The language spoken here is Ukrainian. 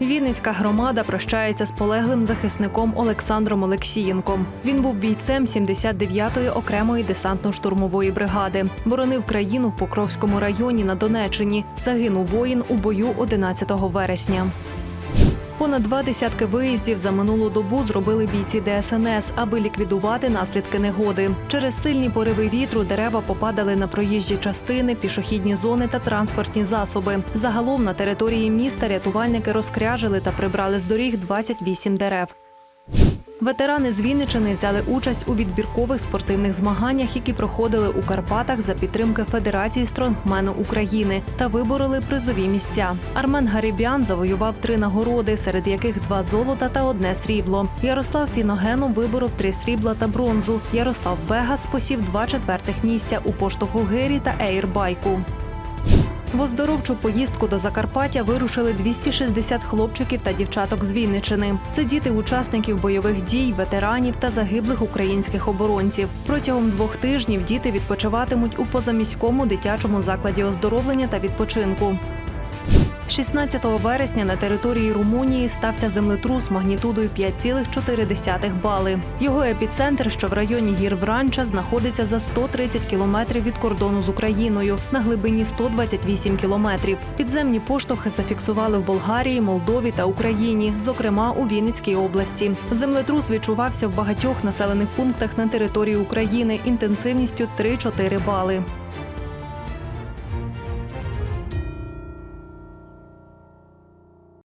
Вінницька громада прощається з полеглим захисником Олександром Олексієнком. Він був бійцем 79-ї окремої десантно-штурмової бригади. Боронив країну в Покровському районі на Донеччині. Загинув воїн у бою 11 вересня. Понад два десятки виїздів за минулу добу зробили бійці ДСНС, аби ліквідувати наслідки негоди. Через сильні пориви вітру дерева попадали на проїжджі частини, пішохідні зони та транспортні засоби. Загалом на території міста рятувальники розкряжили та прибрали з доріг 28 дерев. Ветерани з Вінничини взяли участь у відбіркових спортивних змаганнях, які проходили у Карпатах за підтримки Федерації стронгмену України та вибороли призові місця. Армен Гарібян завоював три нагороди, серед яких два золота та одне срібло. Ярослав Фіногенов виборов три срібла та бронзу. Ярослав Бегас посів два четвертих місця у поштовху гирі та ейрбайку. В оздоровчу поїздку до Закарпаття вирушили 260 хлопчиків та дівчаток з Вінничини. Це діти учасників бойових дій, ветеранів та загиблих українських оборонців. Протягом двох тижнів діти відпочиватимуть у позаміському дитячому закладі оздоровлення та відпочинку. 16 вересня на території Румунії стався землетрус магнітудою 5,4 бали. Його епіцентр, що в районі гір Вранча, знаходиться за 130 кілометрів від кордону з Україною на глибині 128 кілометрів. Підземні поштовхи зафіксували в Болгарії, Молдові та Україні, зокрема у Вінницькій області. Землетрус відчувався в багатьох населених пунктах на території України інтенсивністю 3-4 бали.